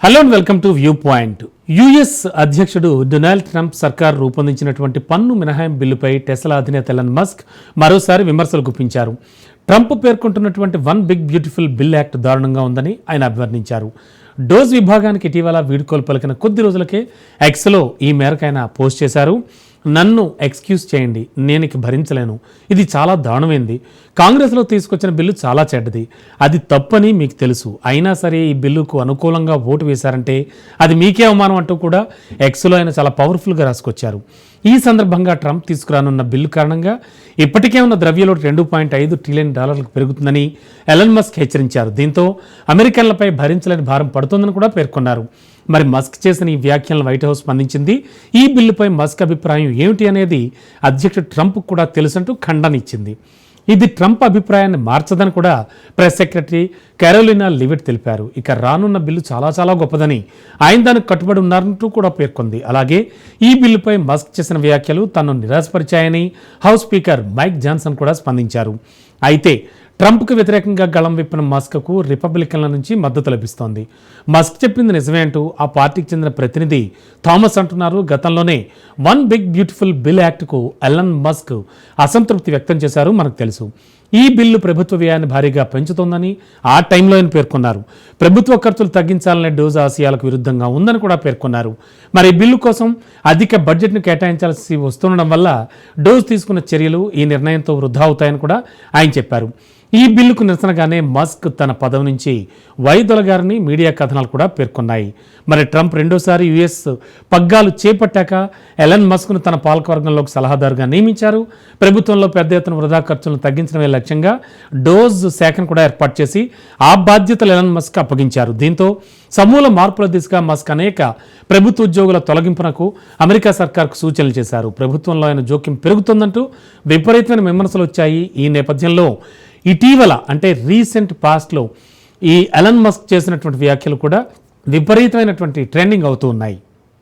Hello and welcome to view point US అధ్యక్షుడు Donald Trump సర్కార్ రూపొందించినటువంటి పన్ను మినహాయం బిల్లుపై టెస్లా అధినేత ఎలన్ మస్క్ మరోసారి విమర్శలు గుప్పించారు. Trump పేర్కొంటున్నటువంటి one big beautiful bill act దారుణంగా ఉందని ఆయన అభివర్ణించారు. డోస్ విభాగానికి ఇటీవల వీడ్కోలు పలికిన కొద్ది రోజులకే ఎక్స్లో ఈ మేరకు ఆయన పోస్ట్ చేశారు. నన్ను ఎక్స్క్యూజ్ చేయండి నేను ఇక భరించలేను. ఇది చాలా దారుణమైంది. కాంగ్రెస్లో తీసుకొచ్చిన బిల్లు చాలా చెడ్డది. అది తప్పని మీకు తెలుసు. అయినా సరే ఈ బిల్లుకు అనుకూలంగా ఓటు వేశారంటే అది మీకే అవమానం అంటూ కూడా ఎక్స్లో ఆయన చాలా పవర్ఫుల్గా రాసుకొచ్చారు. ఈ సందర్భంగా ట్రంప్ తీసుకురానున్న బిల్లు కారణంగా ఇప్పటికే ఉన్న ద్రవ్యలోటు రెండు పాయింట్ ఐదు ట్రిలియన్ డాలర్లకు పెరుగుతుందని ఎలన్ మస్క్ హెచ్చరించారు. దీంతో అమెరికన్లపై భరించలేని భారం పడుతుందని కూడా పేర్కొన్నారు. మరి మస్క్ చేసిన ఈ వ్యాఖ్యలను వైట్ హౌస్ స్పందించింది. ఈ బిల్లుపై మస్క్ అభిప్రాయం ఏమిటి అనేది అధ్యక్షుడు ట్రంప్ కూడా తెలుసంటూ ఖండనిచ్చింది. ఇది ట్రంప్ అభిప్రాయాన్ని మార్చదని కూడా ప్రెస్ సెక్రటరీ కెరోలినా లివిట్ తెలిపారు. ఇక రానున్న బిల్లు చాలా చాలా గొప్పదని ఆయన దానికి కట్టుబడి ఉన్నారంటూ కూడా పేర్కొంది. అలాగే ఈ బిల్లుపై మస్క్ చేసిన వ్యాఖ్యలు తనను నిరాశపరిచాయని హౌస్ స్పీకర్ మైక్ జాన్సన్ కూడా స్పందించారు. అయితే ట్రంప్కు వ్యతిరేకంగా గళం విప్పిన మస్క్కు రిపబ్లికన్ల నుంచి మద్దతు లభిస్తోంది. మస్క్ చెప్పింది నిజమే అంటూ ఆ పార్టీకి చెందిన ప్రతినిధి థామస్ అంటున్నారు. గతంలోనే వన్ బిగ్ బ్యూటిఫుల్ బిల్ యాక్ట్కు ఎలన్ మస్క్ అసంతృప్తి వ్యక్తం చేశారు. మనకు తెలుసు. ఈ బిల్లు ప్రభుత్వ వ్యయాన్ని భారీగా పెంచుతోందని ఆ టైంలో ఆయన పేర్కొన్నారు. ప్రభుత్వ ఖర్చులు తగ్గించాలనే డోజ్ ఆశయాలకు విరుద్ధంగా ఉందని కూడా పేర్కొన్నారు. మరి బిల్లు కోసం అధిక బడ్జెట్ను కేటాయించాల్సి వస్తుండడం వల్ల డోజ్ తీసుకున్న చర్యలు ఈ నిర్ణయంతో వృధా అవుతాయని కూడా ఆయన చెప్పారు. ఈ బిల్లుకు నిరసనగానే మస్క్ తన పదవి నుంచి వైదొలగారని మీడియా కథనాలు కూడా పేర్కొన్నాయి. మరి ట్రంప్ రెండోసారి యుఎస్ పగ్గాలు చేపట్టాక ఎలన్ మస్క్ను తన పాలకవర్గంలోకి సలహాదారుగా నియమించారు. ప్రభుత్వంలో పెద్ద ఎత్తున వృధా ఖర్చులను తగ్గించడమే లక్ష్యంగా డోజ్ శాఖను కూడా ఏర్పాటు చేసి ఆ బాధ్యతలు ఎలన్ మస్క్ అప్పగించారు. దీంతో సమూల మార్పుల దిశగా మస్క్ అనేక ప్రభుత్వ ఉద్యోగుల తొలగింపునకు అమెరికా సర్కార్కు సూచనలు చేశారు. ప్రభుత్వంలో ఆయన జోక్యం పెరుగుతుందంటూ విపరీతమైన విమర్శలు వచ్చాయి. ఈ నేపథ్యంలో ఇటీవల అంటే రీసెంట్ పాస్ట్లో ఈ ఎలన్ మస్క్ చేసినటువంటి వ్యాఖ్యలు కూడా విపరీతమైనటువంటి ట్రెండింగ్ అవుతూ ఉన్నాయి.